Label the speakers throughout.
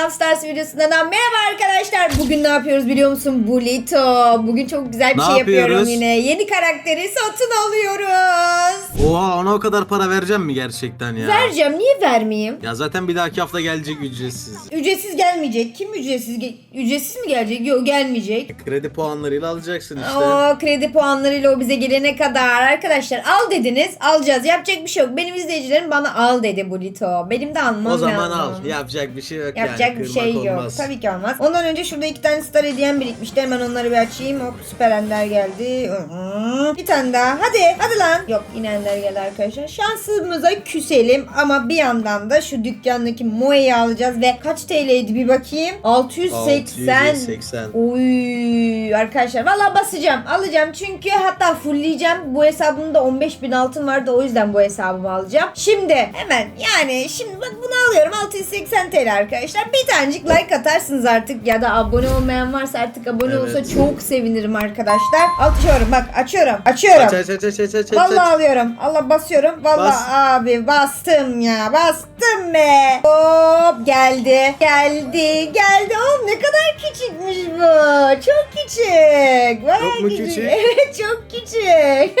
Speaker 1: Brawl Stars videosundan merhaba arkadaşlar. Bugün ne yapıyoruz biliyor musun? Bulito. Bugün çok güzel bir
Speaker 2: Ne
Speaker 1: şey yapıyorum
Speaker 2: yapıyoruz?
Speaker 1: yine. Yeni karakteri satın alıyoruz.
Speaker 2: Oha ona o kadar para vereceğim mi gerçekten ya?
Speaker 1: Vereceğim. Niye vermeyeyim?
Speaker 2: Ya zaten bir dahaki hafta gelecek ücretsiz.
Speaker 1: Ücretsiz gelmeyecek. Kim ücretsiz? ge- ücretsiz mi gelecek? Yok gelmeyecek.
Speaker 2: Kredi puanlarıyla alacaksın işte.
Speaker 1: O kredi puanlarıyla o bize gelene kadar arkadaşlar al dediniz alacağız yapacak bir şey yok benim izleyicilerim bana al dedi Bulito benim de almam
Speaker 2: o zaman
Speaker 1: lazım.
Speaker 2: al. Yapacak bir şey yok
Speaker 1: Yapacak
Speaker 2: yani.
Speaker 1: Bir
Speaker 2: Kırmak
Speaker 1: şey yok.
Speaker 2: olmaz.
Speaker 1: Tabii ki olmaz. Ondan önce şurada iki tane star hediyem birikmişti. Hemen onları bir açayım. Hop süper ender geldi. Hı-hı. Bir tane daha. Hadi. Hadi lan. Yok yine ender geldi arkadaşlar. Şansımıza küselim. Ama bir yandan da şu dükkandaki Moe'yi alacağız. Ve kaç TL'ydi bir bakayım. 680.
Speaker 2: 680.
Speaker 1: Oy arkadaşlar valla basacağım alacağım çünkü hatta fullleyeceğim bu hesabımda 15 bin altın vardı o yüzden bu hesabımı alacağım. Şimdi hemen yani şimdi bak bunu alıyorum 680 TL arkadaşlar bir tanecik like atarsınız artık ya da abone olmayan varsa artık abone
Speaker 2: Evet.
Speaker 1: olsa çok sevinirim arkadaşlar. Açıyorum bak açıyorum açıyorum.
Speaker 2: Aç aç aç aç aç aç.
Speaker 1: Vallahi
Speaker 2: aç.
Speaker 1: alıyorum. Allah basıyorum. Vallahi
Speaker 2: Bas.
Speaker 1: abi bastım ya. Bastım be. Hop geldi. Geldi. Geldi. Oğlum ne kadar küçükmüş bu. Çok küçük. Bayağı
Speaker 2: Çok mu küçük?
Speaker 1: Evet çok küçük.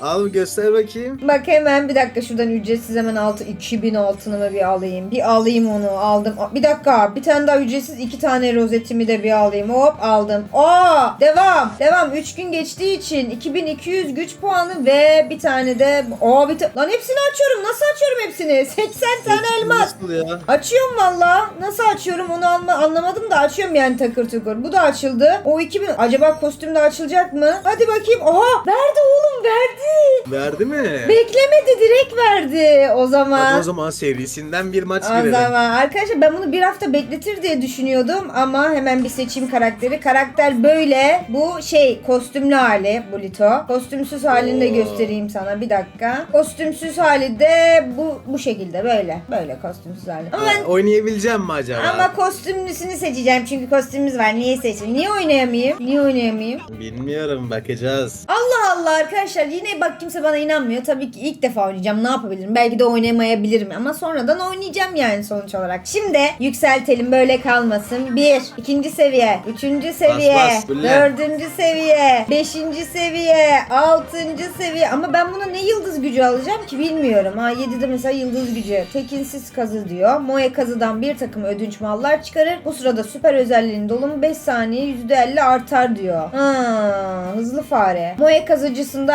Speaker 2: Al göster bakayım.
Speaker 1: Bak hemen bir dakika şuradan ücretsiz hemen altı 2000 altınımı bir alayım. Bir alayım onu aldım. Bir dakika bir tane daha ücretsiz iki tane rozetimi de bir alayım. Hop aldım. Aa devam. Devam. 3 gün geçtiği için 2200 güç puanı ve bir tane de Aa bir ta- Lan hepsini açıyorum. Nasıl açıyorum hepsini? 80 tane elmas.
Speaker 2: Nasıl ya?
Speaker 1: Açıyorum valla. Nasıl açıyorum onu anla- anlamadım da açıyorum yani takır tukur. Bu da açıldı. O 2000 acaba kostüm de açılacak mı? Hadi bakayım. Oha verdi oğlum verdi.
Speaker 2: Verdi mi?
Speaker 1: Beklemedi direkt verdi o
Speaker 2: Hadi
Speaker 1: zaman.
Speaker 2: o zaman serisinden bir maç
Speaker 1: O
Speaker 2: girelim.
Speaker 1: zaman arkadaşlar ben bunu bir hafta bekletir diye düşünüyordum ama hemen bir seçeyim karakteri. Karakter böyle bu şey kostümlü hali Bulito. Kostümsüz halini de
Speaker 2: Oo.
Speaker 1: göstereyim sana bir dakika. Kostümsüz hali de bu bu şekilde böyle. Böyle kostümsüz hali. Ama ben
Speaker 2: Ha, Oynayabileceğim mi acaba?
Speaker 1: ama kostümlüsünü seçeceğim çünkü kostümümüz var. Niye seçeyim? Niye oynayamayayım? Niye oynayamayayım?
Speaker 2: Bilmiyorum bakacağız.
Speaker 1: Allah Allah arkadaşlar yine bak kimse bana inanmıyor. Tabii ki ilk defa oynayacağım. Ne yapabilirim? Belki de oynayamayabilirim ama sonradan oynayacağım yani sonuç olarak. Şimdi yükseltelim böyle kalmasın. Bir, ikinci seviye, üçüncü seviye,
Speaker 2: bas, fulle.
Speaker 1: dördüncü seviye, beşinci seviye, altıncı seviye. Ama ben buna ne yıldız gücü alacağım ki bilmiyorum. Ha 7'de mesela yıldız gücü. Tekinsiz kazı diyor. Moe kazıdan bir takım ödünç mallar çıkarır. Bu sırada süper özelliğinin dolumu 5 saniye %50 artar diyor. Ha, hızlı fare. Moe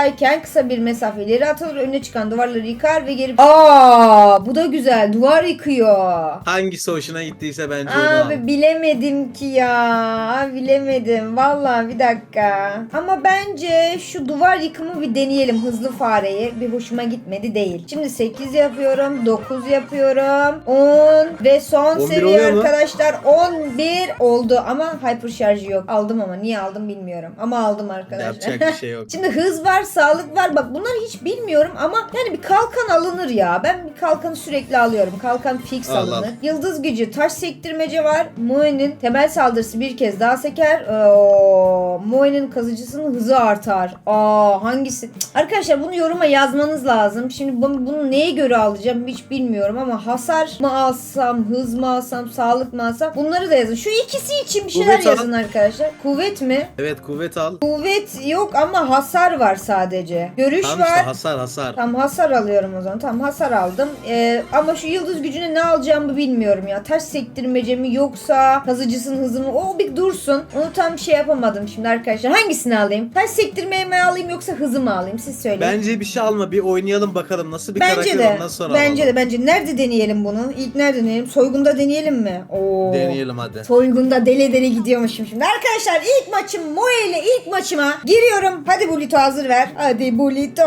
Speaker 1: kazıcısındayken kısa bir mesafe ileri atılır. Önüne çıkan duvarları yıkar ve geri... Aa, bu da güzel. Duvar yıkıyor.
Speaker 2: Hangisi hoşuna gittiyse bence onu al.
Speaker 1: Abi bilemedim ki ya. Bilemedim. Vallahi bir dakika. Ama bence şu duvar yıkımı bir deneyelim. Hızlı fareyi. Bir hoşuma gitmedi değil. Şimdi 8 yapıyorum. 9 yapıyorum. 10 ve son
Speaker 2: 11
Speaker 1: seviye
Speaker 2: oluyor mu?
Speaker 1: arkadaşlar 11 oldu. Ama hyper şarjı yok. Aldım ama. Niye aldım bilmiyorum. Ama aldım arkadaşlar.
Speaker 2: Yapacak bir şey yok.
Speaker 1: Şimdi hız var, sağlık var. Bak bunları hiç bilmiyorum ama yani bir kalkan alınır ya. Ben bir kalkanı sürekli alıyorum. Kalkan fix
Speaker 2: Al, al.
Speaker 1: alınır. Yıldız gücü, taş sektirmece var. Mue'nin temel saldırısı bir kez daha seker. Oo, Mue'nin kazıcısının hızı artar. Aa hangisi? Cık, Arkadaşlar bunu yoruma yazmanız lazım. Şimdi bunu, bunu neye göre alacağım hiç bilmiyorum ama hasar mı alsam, hız mı alsam, sağlık mı alsam bunları da yazın. Şu ikisi için bir şeyler
Speaker 2: Kuvvet al.
Speaker 1: yazın arkadaşlar. Kuvvet mi?
Speaker 2: Evet kuvvet al.
Speaker 1: Kuvvet yok ama hasar var sadece. Görüş
Speaker 2: Tam
Speaker 1: var.
Speaker 2: işte hasar hasar.
Speaker 1: Tam hasar alıyorum o zaman. Tam hasar aldım. Ee, ama şu yıldız gücüne ne alacağımı bilmiyorum ya. Taş sektirmece mi yoksa kazıcısının hızı mı? O bir dursun. Onu tam şey yapamadım şimdi arkadaşlar. Hangisini alayım? Taş sektirmeyi mi alayım yoksa hızı mı alayım? Siz söyleyin.
Speaker 2: Bence bir şey alma bir oynayalım bakalım nasıl bir
Speaker 1: Bence
Speaker 2: karakter
Speaker 1: de.
Speaker 2: ondan sonra
Speaker 1: Bence
Speaker 2: alalım.
Speaker 1: de bence. Nerede deneyelim bunu? İlk nerede deneyelim? Soygunda deneyelim mi? Oo.
Speaker 2: Deneyelim hadi.
Speaker 1: Soygunda deli deli gidiyormuşum şimdi. Arkadaşlar ilk maçım Moe ile ilk maçıma giriyorum. Hadi Bulito hazır ver. Hadi Bulito.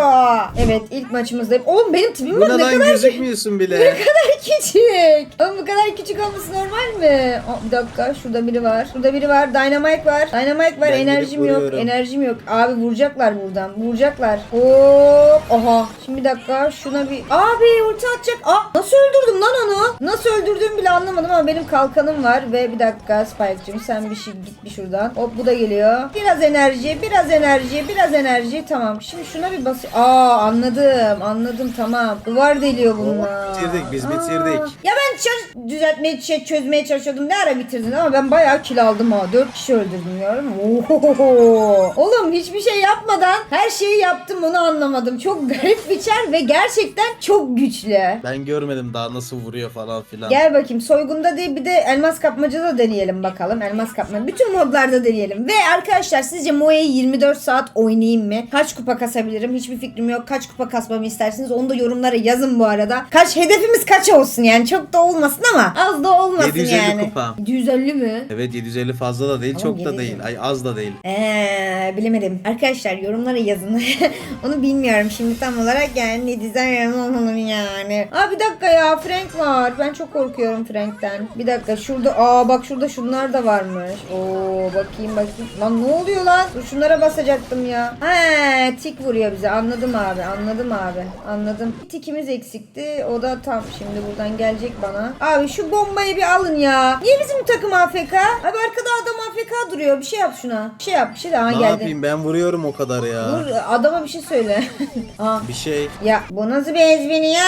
Speaker 1: Evet ilk maçımızda. Oğlum benim tipim bak ne
Speaker 2: Buradan
Speaker 1: kadar
Speaker 2: gözükmüyorsun bile.
Speaker 1: ne kadar küçük. Oğlum bu kadar küçük olması normal mi? Aa, bir dakika şurada biri var. Şurada biri var. Dynamite var. Dynamite var.
Speaker 2: Ben gidip
Speaker 1: Enerjim yok.
Speaker 2: vuruyorum.
Speaker 1: Enerjim yok. Abi vuracaklar buradan. Vuracaklar. Hop. Oha. Şimdi bir dakika şuna bir. Abi ulti atacak. Aa nasıl öldürdüm lan onu? Nasıl öldürdüğümü bile anlamadım ama benim kalkanım var ve bir dakika Spike'cığım sen bir şey git bir şuradan. Hop bu da geliyor. Biraz enerji, biraz enerji, biraz enerji. Tamam Tamam. Şimdi şuna bir basayım. Aa anladım. Anladım tamam. Duvar deliyor bunlar.
Speaker 2: bitirdik, biz
Speaker 1: Aa.
Speaker 2: bitirdik.
Speaker 1: Ya ben çöz, düzeltmeye, şey, çözmeye çalışıyordum. Ne ara bitirdin ama ben bayağı kill aldım ha. Dört kişi öldürdüm mü? Ohohoho. Oğlum hiçbir şey yapmadan her şeyi yaptım onu anlamadım. Çok garip bir çar ve gerçekten çok güçlü.
Speaker 2: Ben görmedim daha nasıl vuruyor falan filan.
Speaker 1: Gel bakayım soygunda değil bir de elmas kapmaca da deneyelim bakalım. Elmas kapma. Bütün modlarda deneyelim. Ve arkadaşlar sizce Moe'yi 24 saat oynayayım mı? Kaç kupa kasabilirim? Hiçbir fikrim yok. Kaç kupa kasmamı istersiniz? Onu da yorumlara yazın bu arada. Kaç hedefimiz kaç olsun yani? Çok da olmasın ama az da olmasın
Speaker 2: 750
Speaker 1: yani.
Speaker 2: kupa.
Speaker 1: 750 mi?
Speaker 2: Evet 750 fazla da değil,
Speaker 1: Ama
Speaker 2: çok da
Speaker 1: 750.
Speaker 2: değil. Ay az da değil.
Speaker 1: Eee bilemedim. Arkadaşlar yorumlara yazın. Onu bilmiyorum şimdi tam olarak yani ne diyeceğim onu yani. Aa bir dakika ya Frank var. Ben çok korkuyorum Frank'ten. Bir dakika şurada aa bak şurada şunlar da varmış. Oo bakayım bakayım. Lan ne oluyor lan? Dur şunlara basacaktım ya. He tik vuruyor bize. Anladım abi. Anladım abi. Anladım. Tikimiz eksikti. O da tam şimdi buradan gelecek bana. Abi şu bombayı bir alın ya. Niye bizim takım AFK? Abi arkada adam AFK duruyor. Bir şey yap şuna. Bir şey yap. Bir şey daha
Speaker 2: ne
Speaker 1: geldi.
Speaker 2: yapayım ben vuruyorum o kadar ya.
Speaker 1: Dur adama bir şey söyle. Aa.
Speaker 2: Bir şey.
Speaker 1: Ya bu nasıl bir ezbini ya?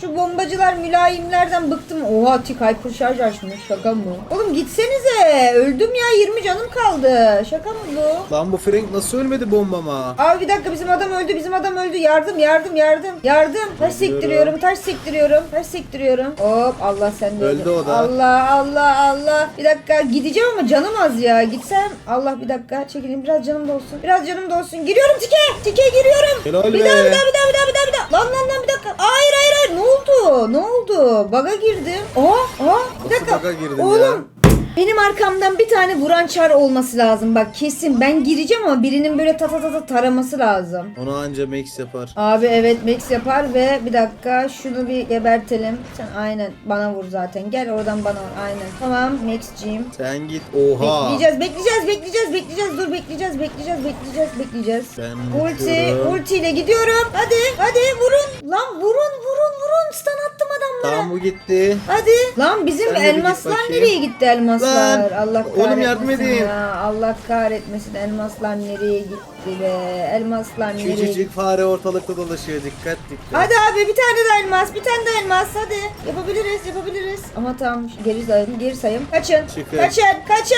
Speaker 1: Şu bombacılar mülayimlerden bıktım. Oha tik hyper şarj açmış. Şaka mı? Oğlum gitsenize. Öldüm ya 20 canım kaldı. Şaka mı bu?
Speaker 2: Lan bu Frank nasıl ölmedi bombama?
Speaker 1: Abi bir dakika bizim adam öldü bizim adam öldü. Yardım yardım yardım. Yardım. Taş sektiriyorum taş sektiriyorum taş sektiriyorum. Hop Allah sen de
Speaker 2: Öldü o da.
Speaker 1: Allah Allah Allah. Bir dakika gideceğim ama canım az ya. Gitsem Allah bir dakika çekilin. Biraz canım da olsun biraz canım da olsun. Giriyorum tike tike giriyorum.
Speaker 2: Helal
Speaker 1: bir
Speaker 2: be.
Speaker 1: daha bir daha bir daha bir daha bir daha bir daha. Lan lan lan bir dakika. Hayır hayır hayır. Ne oldu? Ne oldu? Baga girdim. Aa aa bir
Speaker 2: Nasıl
Speaker 1: dakika.
Speaker 2: bug'a girdin
Speaker 1: oğlum
Speaker 2: ya?
Speaker 1: Benim arkamdan bir tane vuran çar olması lazım. Bak kesin ben gireceğim ama birinin böyle ta ta ta ta taraması lazım.
Speaker 2: Onu anca Max yapar.
Speaker 1: Abi evet Max yapar ve bir dakika şunu bir gebertelim. Sen aynen bana vur zaten. Gel oradan bana vur. Aynen. Tamam Max'ciğim.
Speaker 2: Sen git. Oha.
Speaker 1: Bekleyeceğiz, bekleyeceğiz, bekleyeceğiz, bekleyeceğiz. Dur bekleyeceğiz, bekleyeceğiz, bekleyeceğiz, bekleyeceğiz.
Speaker 2: Ben
Speaker 1: Ulti, ultiyle gidiyorum. Hadi, hadi vurun. Lan vurun, vurun, vurun. Stun attım adamlara.
Speaker 2: Tamam bu gitti.
Speaker 1: Hadi. Lan bizim
Speaker 2: Sen
Speaker 1: elmaslar nereye gitti elmaslar?
Speaker 2: Lan,
Speaker 1: Allah kahretmesin
Speaker 2: oğlum yardım edin.
Speaker 1: ya. Allah kahretmesin elmaslar nereye gitti be? Elmaslar nereye?
Speaker 2: Küçücük fare ortalıkta dolaşıyor. Dikkat dikkat.
Speaker 1: Hadi abi bir tane de elmas, bir tane de elmas hadi. Yapabiliriz, yapabiliriz. Ama tamam geri sayım, geri sayım. Kaçın,
Speaker 2: Çıkın.
Speaker 1: kaçın, kaçın.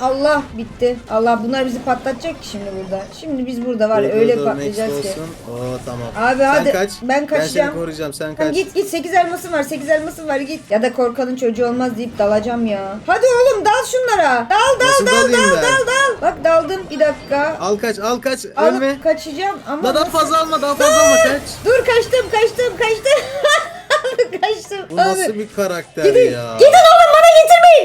Speaker 1: Allah bitti. Allah bunlar bizi patlatacak ki şimdi burada. Şimdi biz burada var
Speaker 2: Dur,
Speaker 1: öyle
Speaker 2: dur,
Speaker 1: patlayacağız ki.
Speaker 2: olsun. Oo tamam.
Speaker 1: Abi
Speaker 2: sen
Speaker 1: hadi,
Speaker 2: kaç.
Speaker 1: ben kaçacağım.
Speaker 2: Ben seni koruyacağım. Sen
Speaker 1: Tamam,
Speaker 2: kaç.
Speaker 1: git git 8 elmasım var 8 elmasım var git. Ya da korkanın çocuğu olmaz deyip dalacağım ya. Hadi oğlum dal şunlara. Dal dal
Speaker 2: Nasıl
Speaker 1: dal dal
Speaker 2: ben?
Speaker 1: dal dal. Bak daldım bir dakika.
Speaker 2: Al kaç al kaç.
Speaker 1: Al,
Speaker 2: Ölme.
Speaker 1: kaçacağım ama
Speaker 2: daha
Speaker 1: nasıl-
Speaker 2: fazla alma daha fazla alma kaç.
Speaker 1: Dur kaçtım kaçtım kaçtım. kaçtım.
Speaker 2: Bu
Speaker 1: Abi.
Speaker 2: nasıl bir karakter
Speaker 1: Gidin,
Speaker 2: ya?
Speaker 1: gidin oğlum.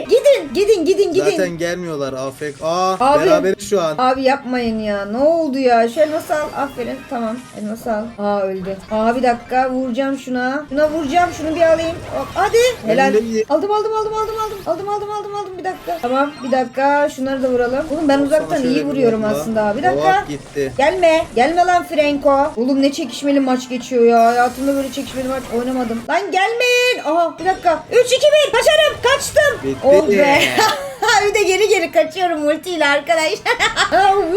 Speaker 1: Gidin, gidin, gidin, gidin.
Speaker 2: Zaten gelmiyorlar afek. Aa
Speaker 1: Abi.
Speaker 2: beraberiz şu an.
Speaker 1: Abi yapmayın ya. Ne oldu ya? Şu elması al. Aferin. Tamam. Elması al. Aa öldü. Aa bir dakika. Vuracağım şuna. Şuna vuracağım. Şunu bir alayım. Hop, hadi. Helal. Aldım aldım aldım aldım aldım. Aldım aldım aldım aldım. Bir dakika. Tamam. Bir dakika. Şunları da vuralım. Oğlum ben uzaktan
Speaker 2: şöyle
Speaker 1: iyi
Speaker 2: bir
Speaker 1: vuruyorum
Speaker 2: bakma.
Speaker 1: aslında. Bir dakika.
Speaker 2: Hop gitti.
Speaker 1: Gelme. Gelme lan Franco. Oğlum ne çekişmeli maç geçiyor ya. Hayatımda böyle çekişmeli maç oynamadım. Lan gelmeyin. Aha bir dakika. 3 2 1. Kaçarım. Kaçtım.
Speaker 2: Bitti.
Speaker 1: Oh be. bir de geri geri kaçıyorum ultiyle arkadaş.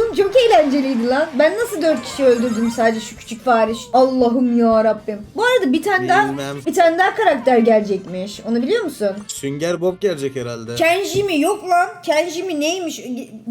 Speaker 1: Eğlenceliydi lan. Ben nasıl 4 kişi öldürdüm sadece şu küçük fare. Allah'ım ya Rabbim. Bu arada bir tane daha
Speaker 2: Bilmem.
Speaker 1: bir tane daha karakter gelecekmiş. Onu biliyor musun?
Speaker 2: Sünger Bob gelecek herhalde.
Speaker 1: Kenji mi? Yok lan. Kenji mi neymiş?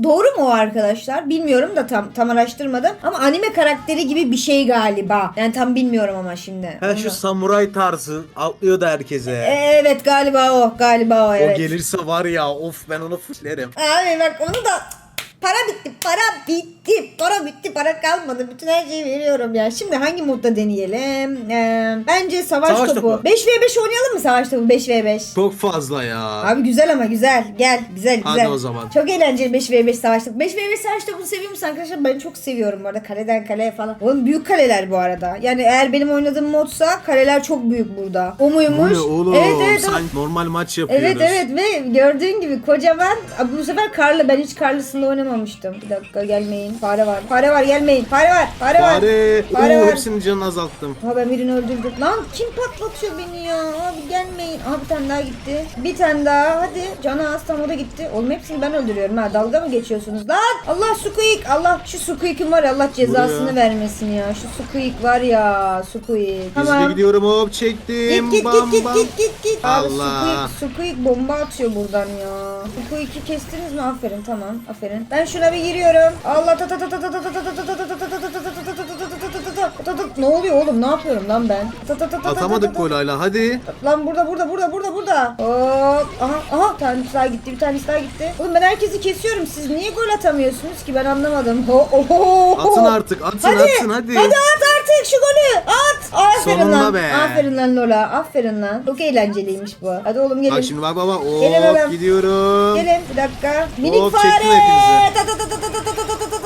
Speaker 1: Doğru mu o arkadaşlar? Bilmiyorum da tam tam araştırmadım. Ama anime karakteri gibi bir şey galiba. Yani tam bilmiyorum ama şimdi.
Speaker 2: Ha şu samuray tarzı atlıyordu herkese.
Speaker 1: E, Evet galiba o. Galiba o evet.
Speaker 2: O gelirse var ya of ben onu fırlarım.
Speaker 1: Abi bak onu da para bitti para bitti. Para bitti para kalmadı. Bütün her şeyi veriyorum ya. Şimdi hangi modda deneyelim? Ee, bence savaş,
Speaker 2: Savaş
Speaker 1: topu.
Speaker 2: topu.
Speaker 1: 5v5 oynayalım mı savaş topu? 5v5
Speaker 2: Çok fazla ya.
Speaker 1: Abi güzel ama güzel. Gel güzel
Speaker 2: Hadi
Speaker 1: güzel.
Speaker 2: o zaman.
Speaker 1: çok eğlenceli 5v5 savaş topu. 5v5 savaş topunu seviyor musun arkadaşlar. Ben çok seviyorum bu arada. Kaleden kaleye falan. Oğlum büyük kaleler bu arada. Yani eğer benim oynadığım modsa kaleler çok büyük burada. O
Speaker 2: Bu
Speaker 1: muymuş
Speaker 2: ne oğlum?
Speaker 1: evet evet
Speaker 2: Sanki normal maç yapıyoruz.
Speaker 1: Evet evet ve gördüğün gibi kocaman. Abi bu sefer karlı ben hiç karlısında oynamadım anlamamıştım. Bir dakika gelmeyin. Fare var. Fare var gelmeyin. Fare var. Fare, var.
Speaker 2: Fare.
Speaker 1: Fare
Speaker 2: Oo,
Speaker 1: var.
Speaker 2: hepsinin canını azalttım.
Speaker 1: Ha ben birini öldürdüm. Lan kim patlatıyor beni ya? Abi gelmeyin. Aha bir tane daha gitti. Bir tane daha. Hadi. Canı az tam o da gitti. Oğlum hepsini ben öldürüyorum ha. Dalga mı geçiyorsunuz? Lan Allah Squeak. Allah şu Squeak'in var ya Allah cezasını
Speaker 2: Vuruyor.
Speaker 1: vermesin ya. Şu Squeak var ya. Squeak.
Speaker 2: Hızlı gidiyorum hop çektim.
Speaker 1: Git git
Speaker 2: bam
Speaker 1: git
Speaker 2: bam.
Speaker 1: git git git git. Abi
Speaker 2: Allah.
Speaker 1: Squeak, Squeak bomba atıyor buradan ya. Squeak'i kestiniz mi? Aferin tamam. Aferin. Ben şuna bir giriyorum. Allah ta ta ta ta ta ta ta ta ta ta ta ta ta ta ta ta ta ta ta ta Ne oluyor oğlum? Ne yapıyorum lan ben? Ta ta
Speaker 2: Atamadık
Speaker 1: ta.
Speaker 2: gol hala hadi.
Speaker 1: Lan burada burada burada burada burada. Hop. Aha aha bir tanesi daha gitti bir tanesi daha gitti. Oğlum ben herkesi kesiyorum. Siz niye gol atamıyorsunuz ki ben anlamadım. Ho, ho, ho, ho.
Speaker 2: Atın artık atın
Speaker 1: Hadi,
Speaker 2: atın hadi.
Speaker 1: Hadi at artık şu golü. At. Aferin
Speaker 2: Sonunda
Speaker 1: lan.
Speaker 2: be.
Speaker 1: Aferin lan Lola. Aferin lan. Çok eğlenceliymiş bu. Hadi oğlum gelin.
Speaker 2: Bak şimdi bak baba.
Speaker 1: Gelin oğlum.
Speaker 2: Hop gidiyorum.
Speaker 1: Gelin bir dakika. Minik
Speaker 2: Hop,
Speaker 1: fare.
Speaker 2: çektim hepinizi.
Speaker 1: Ta ta ta ta ta ta ta ta ta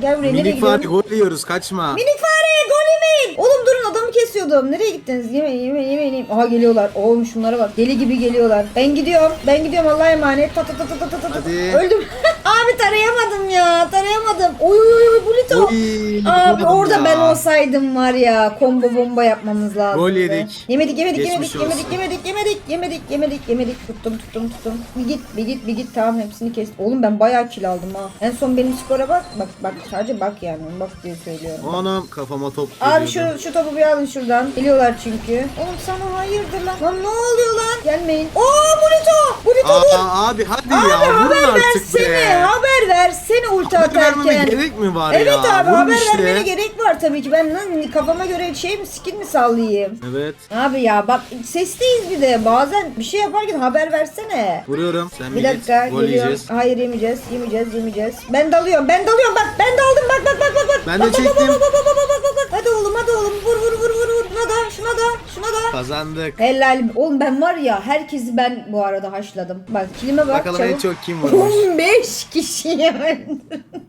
Speaker 1: Gel buraya nereye
Speaker 2: Minik fare gol yiyoruz kaçma.
Speaker 1: Minik fare gol yemeyin. Oğlum durun adamı kesiyordum. Nereye gittiniz? Yemeyin yemeyin yemeyin. yemeyin. Aha geliyorlar. Oğlum şunlara bak. Deli gibi geliyorlar. Ben gidiyorum. Ben gidiyorum Allah'a emanet. Ta ta ta ta ta ta. ta.
Speaker 2: Hadi.
Speaker 1: Öldüm. Abi tarayamadım ya. Tarayamadım. Oy oy oy Bulito.
Speaker 2: Oy,
Speaker 1: Abi orada
Speaker 2: ya.
Speaker 1: ben olsaydım var ya combo bomba yapmamız lazım.
Speaker 2: Gol yedik.
Speaker 1: Yemedik yemedik
Speaker 2: Geçmiş
Speaker 1: yemedik yemedik
Speaker 2: olsun.
Speaker 1: yemedik yemedik yemedik yemedik yemedik tuttum tuttum tuttum. Bir git bir git bir git tamam hepsini kes. Oğlum ben bayağı kill aldım ha. En son benim skora bak. Bak bak sadece bak yani. Bak diye söylüyorum.
Speaker 2: Anam kafama top
Speaker 1: Abi şu şu topu bir alın şuradan. Geliyorlar çünkü. Oğlum sana hayırdır lan. Lan ne oluyor lan? Gelmeyin. Oo Bulito. Bulito dur.
Speaker 2: Abi hadi
Speaker 1: Abi
Speaker 2: ya vurun
Speaker 1: haber
Speaker 2: artık
Speaker 1: versene.
Speaker 2: Be.
Speaker 1: Haber versene ulti
Speaker 2: Haber vermeme
Speaker 1: atarken.
Speaker 2: gerek mi var
Speaker 1: Evet
Speaker 2: ya?
Speaker 1: abi haber
Speaker 2: işte.
Speaker 1: vermene gerek var tabii ki. Ben lan kafama göre şey mi skin mi sallayayım?
Speaker 2: Evet.
Speaker 1: Abi ya bak sesteyiz bir de bazen bir şey yaparken haber versene.
Speaker 2: Vuruyorum. Sen
Speaker 1: Bir
Speaker 2: bir
Speaker 1: dakika
Speaker 2: git. Gol
Speaker 1: geliyorum.
Speaker 2: yiyeceğiz.
Speaker 1: Hayır yemeyeceğiz, yemeyeceğiz, yemeyeceğiz. Ben dalıyorum, ben dalıyorum bak, ben daldım bak bak bak bak bak.
Speaker 2: Ben de
Speaker 1: Bak, bak, bak,
Speaker 2: çektim.
Speaker 1: Bak, bak, bak, bak, bak, bak, bak. Hadi oğlum
Speaker 2: Kazandık.
Speaker 1: Helal. Oğlum ben var ya herkesi ben bu arada haşladım. Bak kilime bak
Speaker 2: Bakalım en
Speaker 1: çabuk.
Speaker 2: çok kim vurmuş.
Speaker 1: 15 kişiye öldürdüm.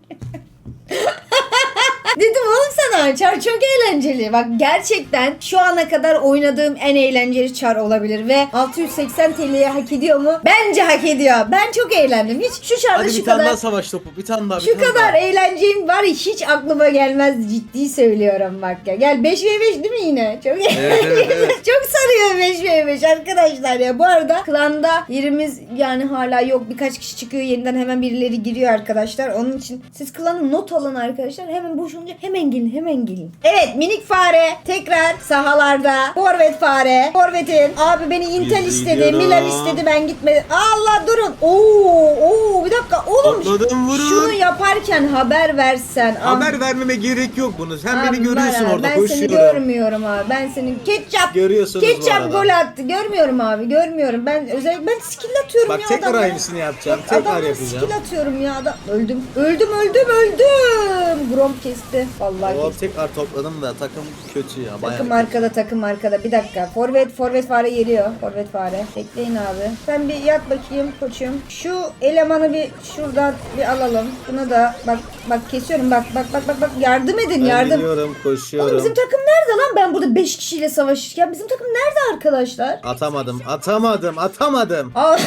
Speaker 1: Dedim oğlum sana çar çok eğlenceli. Bak gerçekten şu ana kadar oynadığım en eğlenceli çar olabilir ve 680 TL'ye hak ediyor mu? Bence hak ediyor. Ben çok eğlendim. Hiç şu çarda
Speaker 2: Hadi
Speaker 1: şu
Speaker 2: bir tane
Speaker 1: kadar
Speaker 2: daha savaş topu. Bir tane daha. Bir
Speaker 1: şu
Speaker 2: tane
Speaker 1: kadar
Speaker 2: daha.
Speaker 1: eğleneceğim var ya hiç aklıma gelmez ciddi söylüyorum bak ya. Gel 5 v 5 değil mi yine? Çok
Speaker 2: Evet, evet, evet.
Speaker 1: Çok sarıyor 5 v 5 arkadaşlar ya. Bu arada klanda yerimiz yani hala yok. Birkaç kişi çıkıyor yeniden hemen birileri giriyor arkadaşlar. Onun için siz klanı not alın arkadaşlar. Hemen boşalınca hemen gelin hemen gelin. Evet minik fare tekrar sahalarda. Forvet fare. Forvet'in abi beni Intel
Speaker 2: Biz
Speaker 1: istedi.
Speaker 2: gidiyorum.
Speaker 1: Milan istedi ben gitmedim. Allah durun. Oo, oo bir dakika oğlum.
Speaker 2: Topladım, vurun.
Speaker 1: Şunu yaparken haber versen.
Speaker 2: Haber vermeme gerek yok bunu. Sen
Speaker 1: Abi
Speaker 2: beni görüyorsun orada
Speaker 1: Ben seni
Speaker 2: koşuyorum.
Speaker 1: görmüyorum abi. Ben senin ketçap
Speaker 2: Görüyorsunuz bu
Speaker 1: ketçap gol attı. Görmüyorum abi. Görmüyorum. Ben özellikle ben skill atıyorum
Speaker 2: Bak
Speaker 1: ya
Speaker 2: tekrar
Speaker 1: adamlara.
Speaker 2: aynısını yapacağım.
Speaker 1: Bak,
Speaker 2: tekrar
Speaker 1: adamlara
Speaker 2: yapacağım.
Speaker 1: skill atıyorum ya adam. Öldüm. Öldüm öldüm öldüm. Grom kesti. Vallahi
Speaker 2: Hop
Speaker 1: kesti.
Speaker 2: tekrar topladım da takım kötü ya. Bayağı
Speaker 1: Takım
Speaker 2: kötü.
Speaker 1: arkada takım arkada. Bir dakika. Forvet forvet fare geliyor. Forvet fare. Bekleyin abi. Sen bir yat bakayım koçum. Şu elemanı bir şuradan bir alalım. Bunu da bak bak kesiyorum bak bak bak bak bak yardım edin
Speaker 2: Ben
Speaker 1: yardım.
Speaker 2: gidiyorum koşuyorum.
Speaker 1: Oğlum bizim takım nerede lan? Ben burada 5 kişiyle savaşırken bizim takım nerede arkadaşlar?
Speaker 2: Atamadım atamadım atamadım.
Speaker 1: Aa,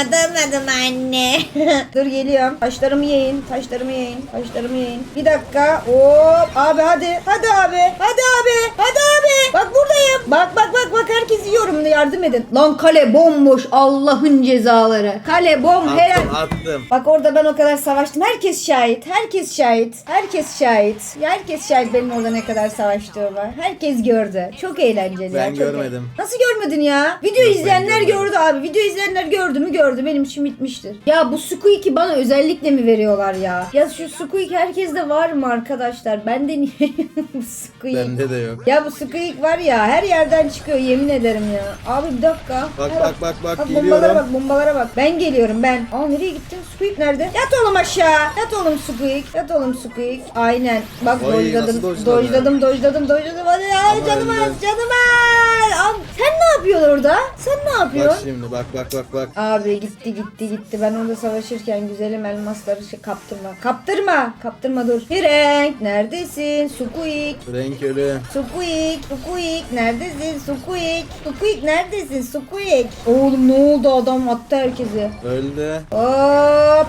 Speaker 1: Adamadım anne. Dur geliyorum. Taşlarımı yiyin. Taşlarımı yiyin. Taşlarımı yiyin. Bir dakika. Hop. Abi hadi. Hadi abi. Hadi abi. Hadi abi. Bak buradayım. Bak bak bak bak herkes yiyorum. Yardım edin. Lan kale bomboş. Allah'ın cezaları. Kale bom. Helal.
Speaker 2: Attım attım.
Speaker 1: Bak orada ben o kadar savaştım. Herkes şahit. Herkes şahit. Herkes şahit. Ya Herkes şahit benim orada ne kadar savaştığımı. Herkes gördü. Çok eğlenceli. ya,
Speaker 2: Ben
Speaker 1: çok
Speaker 2: görmedim.
Speaker 1: eğlen- Nasıl görmedin ya? Video
Speaker 2: Yok,
Speaker 1: izleyenler gördü abi. Video izleyenler gördü mü gördü. Benim için bitmiştir. Ya bu Squeak'i bana özellikle mi veriyorlar ya? Ya şu Squeak herkeste var mı arkadaşlar? Bende niye bu Squeak?
Speaker 2: Bende de yok.
Speaker 1: Ya bu Squeak var ya her yerden çıkıyor yemin ederim ya. Abi bir dakika.
Speaker 2: Bak
Speaker 1: Her-
Speaker 2: bak bak bak
Speaker 1: Bak bombalara
Speaker 2: geliyorum.
Speaker 1: bak bombalara bak. Ben geliyorum ben. Aa nereye gittin? Squeak nerede? Yat oğlum aşağı. Yat oğlum Squeak. Yat oğlum Squeak. Aynen. Bak dojladım.
Speaker 2: nasıl dojladı?
Speaker 1: Dojladım dojladım dojladım. Hadi
Speaker 2: Ama
Speaker 1: canım
Speaker 2: öldü.
Speaker 1: az canım az. Al. Sen ne yapıyorsun orada? Sen ne
Speaker 2: Bak
Speaker 1: yapıyorsun?
Speaker 2: şimdi bak bak bak bak.
Speaker 1: Abi gitti gitti gitti. Ben orada savaşırken güzelim elmasları şey kaptırma. Kaptırma. Kaptırma dur. Frank neredesin? Sukuik.
Speaker 2: Renk ölü.
Speaker 1: Sukuik. Sukuik neredesin? Sukuik. Sukuik neredesin? Sukuik. Oğlum ne oldu adam attı herkesi.
Speaker 2: Öldü.
Speaker 1: Hop.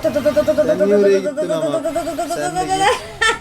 Speaker 2: Sen niye oraya gittin ama? Sen de git.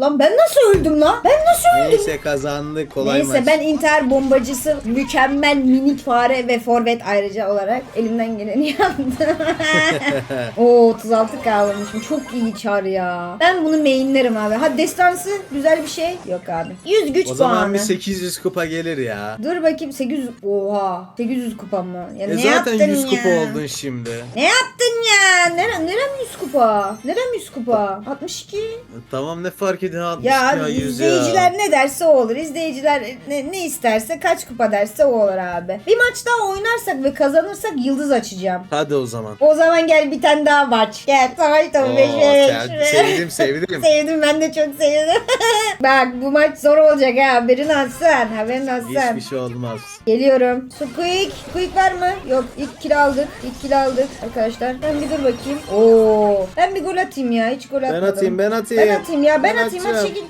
Speaker 1: Lan ben nasıl öldüm lan? Ben nasıl öldüm?
Speaker 2: Neyse kazandık kolay
Speaker 1: Neyse
Speaker 2: maç.
Speaker 1: ben intihar bombacısı mükemmel minik fare ve forvet ayrıca olarak elimden geleni yaptım. Oo 36 kavramışım. Çok iyi çar ya. Ben bunu mainlerim abi. Ha destansı güzel bir şey. Yok abi. 100 güç
Speaker 2: O zaman
Speaker 1: puanı.
Speaker 2: bir 800 kupa gelir ya.
Speaker 1: Dur bakayım 800. Oha. 800 kupa mı? Ya
Speaker 2: E
Speaker 1: ne
Speaker 2: zaten
Speaker 1: yaptın
Speaker 2: 100
Speaker 1: ya?
Speaker 2: kupa oldun şimdi.
Speaker 1: Ne yaptın ya? Nere, nerem 100 kupa? Nerem 100 kupa? 62.
Speaker 2: E, Tamam ne fark ediyor 60
Speaker 1: Ya,
Speaker 2: ya,
Speaker 1: abi
Speaker 2: 100
Speaker 1: izleyiciler
Speaker 2: ya.
Speaker 1: ne derse o olur. İzleyiciler ne, ne isterse kaç kupa derse o olur abi. Bir maç daha oynarsak ve kazanırsak yıldız açacağım.
Speaker 2: Hadi o zaman.
Speaker 1: O zaman gel bir tane daha maç. Gel. Savaş 5
Speaker 2: sen- sevdim sevdim.
Speaker 1: Sevdim ben de çok sevdim. Bak bu maç zor olacak ha haberin olsun. Haberin olsun.
Speaker 2: Hiçbir şey olmaz.
Speaker 1: Geliyorum. Squeak. Squeak var mı? Yok. İlk kill aldık. İlk kill aldık arkadaşlar. Ben bir dur bakayım. Oo. Ben bir gol atayım ya. Hiç gol
Speaker 2: Ben
Speaker 1: atmadım.
Speaker 2: atayım ben atayım.
Speaker 1: Ben atayım ya. Ben,
Speaker 2: Ben
Speaker 1: atayım atayım.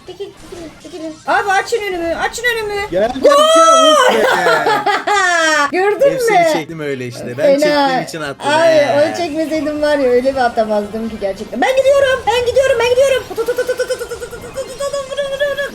Speaker 1: Abi açın önümü açın önümü.
Speaker 2: Gel.
Speaker 1: Gördün mü?
Speaker 2: Hepsini çektim öyle işte. Ben
Speaker 1: Fena.
Speaker 2: çektiğim için attım. Ay
Speaker 1: onu çekmeseydim var ya öyle bir atamazdım ki gerçekten. Ben gidiyorum ben gidiyorum ben gidiyorum. Tut tut tut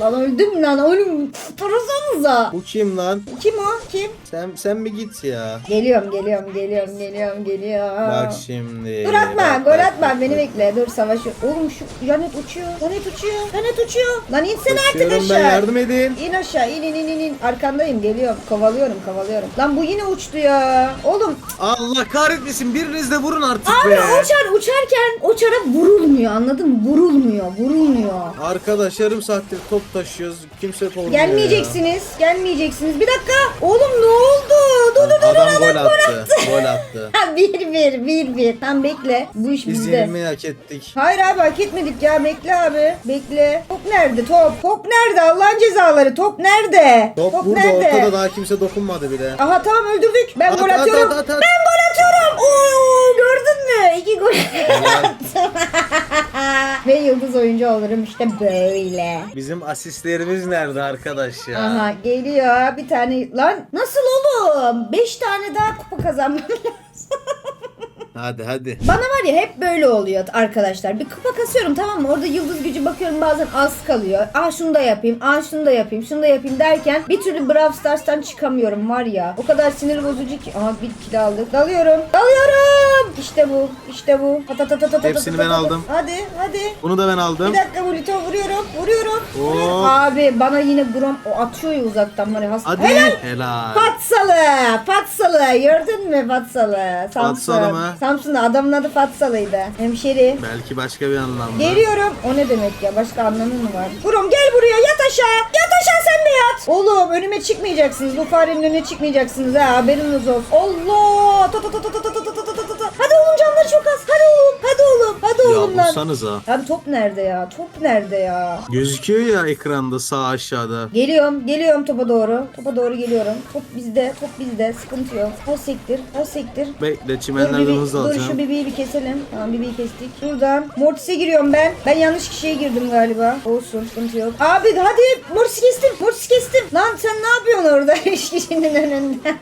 Speaker 1: Lan öldüm lan oğlum. Tarasanıza.
Speaker 2: Bu kim lan?
Speaker 1: Kim o? Kim?
Speaker 2: Sen sen bir git ya.
Speaker 1: Geliyorum, geliyorum, geliyorum, geliyorum, geliyorum.
Speaker 2: Bak şimdi.
Speaker 1: Dur atma,
Speaker 2: Bak,
Speaker 1: gol
Speaker 2: bak,
Speaker 1: atma.
Speaker 2: bak,
Speaker 1: Beni bekle. Dur savaşıyor. Oğlum şu Janet uçuyor. Janet uçuyor. Janet uçuyor. Lan insene artık
Speaker 2: Kaçıyorum
Speaker 1: aşağı.
Speaker 2: ben yardım edin.
Speaker 1: İn aşağı in in in in in. Arkandayım geliyorum. Kovalıyorum kovalıyorum. Lan bu yine uçtu ya. Oğlum
Speaker 2: Allah kahretmesin biriniz de vurun artık
Speaker 1: abi
Speaker 2: be.
Speaker 1: o çar uçarken o çara vurulmuyor anladın mı? Vurulmuyor vurulmuyor.
Speaker 2: Arkadaş yarım saattir top taşıyoruz. Kimse top olmuyor
Speaker 1: Gelmeyeceksiniz. Gelmeyeceksiniz. Bir dakika. Oğlum ne oldu? Dur dur dur.
Speaker 2: Adam gol attı. Gol attı.
Speaker 1: Ha, bir bir bir bir. Tamam bekle. Bu iş
Speaker 2: Biz
Speaker 1: bizde.
Speaker 2: yenilmeyi hak ettik.
Speaker 1: Hayır abi hak etmedik ya. Bekle abi. Bekle. Top nerede? Top. Top nerede? Allah'ın cezaları. Top nerede?
Speaker 2: Top, burada ortada daha kimse dokunmadı bile.
Speaker 1: Aha tamam öldürdük. Ben
Speaker 2: At,
Speaker 1: gol
Speaker 2: at,
Speaker 1: atıyorum.
Speaker 2: at, at, at.
Speaker 1: Ben gol atıyorum. Oo gördün mü? İki gol attım. Ve yıldız oyuncu olurum işte böyle.
Speaker 2: Bizim asistlerimiz nerede arkadaş ya?
Speaker 1: Aha geliyor bir tane. Lan nasıl oğlum? Beş tane daha kupa kazanmam lazım.
Speaker 2: Hadi hadi.
Speaker 1: Bana var ya hep böyle oluyor arkadaşlar. Bir kupa kasıyorum tamam mı? Orada yıldız gücü bakıyorum bazen az kalıyor. Aa şunu da yapayım, aa şunu da yapayım, şunu da yapayım derken bir türlü Brawl Stars'tan çıkamıyorum var ya. O kadar sinir bozucu ki. Aha bir kill aldık. Dalıyorum. Dalıyorum. İşte bu. İşte bu. Ta ta ta ta ta ta
Speaker 2: Hepsini ben aldım.
Speaker 1: Hadi hadi.
Speaker 2: Bunu da ben aldım.
Speaker 1: Bir dakika Bulito vuruyorum. Vuruyorum.
Speaker 2: Oo.
Speaker 1: vuruyorum. Abi bana yine Grom o atıyor ya uzaktan var ya. hasta-
Speaker 2: Hadi.
Speaker 1: Helal.
Speaker 2: Helal.
Speaker 1: Fatsalı, Fatsalı gördün mü Fatsalı? Samsun.
Speaker 2: Fatsalı mı?
Speaker 1: Samsun'da adamın adı Fatsalı'ydı. Hemşeri.
Speaker 2: Belki başka bir anlamda.
Speaker 1: Geliyorum. O ne demek ya? Başka anlamı mı var? Kurum gel buraya yat aşağı. Yat aşağı sen de yat. Oğlum önüme çıkmayacaksınız. Bu farenin önüne çıkmayacaksınız ha. Haberiniz olsun. Allah. Ta ta ta ta ta ta ta ta ta ta ta ta. Hadi oğlum canları çok az. Hadi oğlum. Hadi oğlum. Hadi oğlum
Speaker 2: Ya
Speaker 1: lan.
Speaker 2: vursanıza.
Speaker 1: Abi top nerede ya? Top nerede ya?
Speaker 2: Gözüküyor ya ekranda sağ aşağıda.
Speaker 1: Geliyorum, geliyorum topa doğru. Topa doğru geliyorum. Top bizde, top bizde. Sıkıntı yok. Her sektir, her sektir.
Speaker 2: Bekle
Speaker 1: Dur,
Speaker 2: çimenlerden
Speaker 1: bibi,
Speaker 2: hızlı
Speaker 1: dur şu
Speaker 2: alacağım.
Speaker 1: bibiyi bir keselim. Tamam bibiyi kestik. Şuradan. Mortis'e giriyorum ben. Ben yanlış kişiye girdim galiba. Olsun sıkıntı yok. Abi hadi Mortis kestim. Mortis kestim. Lan sen ne yapıyorsun orada? Üç kişinin önünde.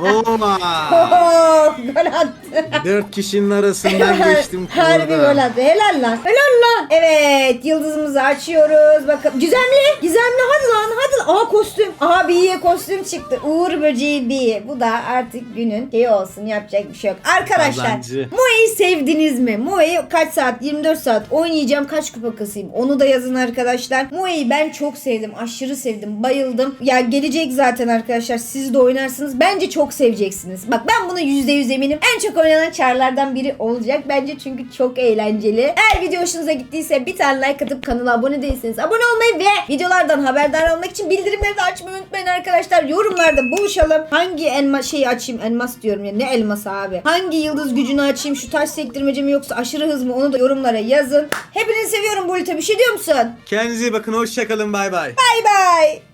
Speaker 2: Oha!
Speaker 1: Oh, gol attı.
Speaker 2: Dört kişinin arasından geçtim
Speaker 1: Harbi
Speaker 2: burada.
Speaker 1: gol attı. Helal lan. Helal lan. Evet yıldızımızı açıyoruz. Bakın gizemli. Gizemli hadi lan hadi. lan. Aa kostüm. Aha B'ye kostüm çıktı. Uğur böceği B. Bu da artık günün şeyi olsun. Yapacak bir şey yok. Arkadaşlar
Speaker 2: Kazancı.
Speaker 1: Sevdiniz mi? Moe'yi kaç saat? 24 saat oynayacağım. Kaç kupa kasayım? Onu da yazın arkadaşlar. Moe'yi ben çok sevdim. Aşırı sevdim. Bayıldım. Ya gelecek zaten arkadaşlar. Siz de oynarsınız. Bence çok seveceksiniz. Bak ben buna %100 eminim. En çok oynanan çarlardan biri olacak. Bence çünkü çok eğlenceli. Eğer video hoşunuza gittiyse bir tane like atıp kanala abone değilseniz abone olmayı ve videolardan haberdar olmak için bildirimleri de açmayı unutmayın arkadaşlar. Yorumlarda buluşalım. Hangi elma şeyi açayım? Elmas diyorum ya. Ne elması abi? Hangi yıldız gücünü açayım? Şu taş sektirmece mi yoksa aşırı hız mı? Onu da yorumlara yazın. Hepinizi seviyorum Bulut'a. Bir şey diyor musun?
Speaker 2: Kendinize iyi bakın. Hoşçakalın. Bay bay.
Speaker 1: Bay bay.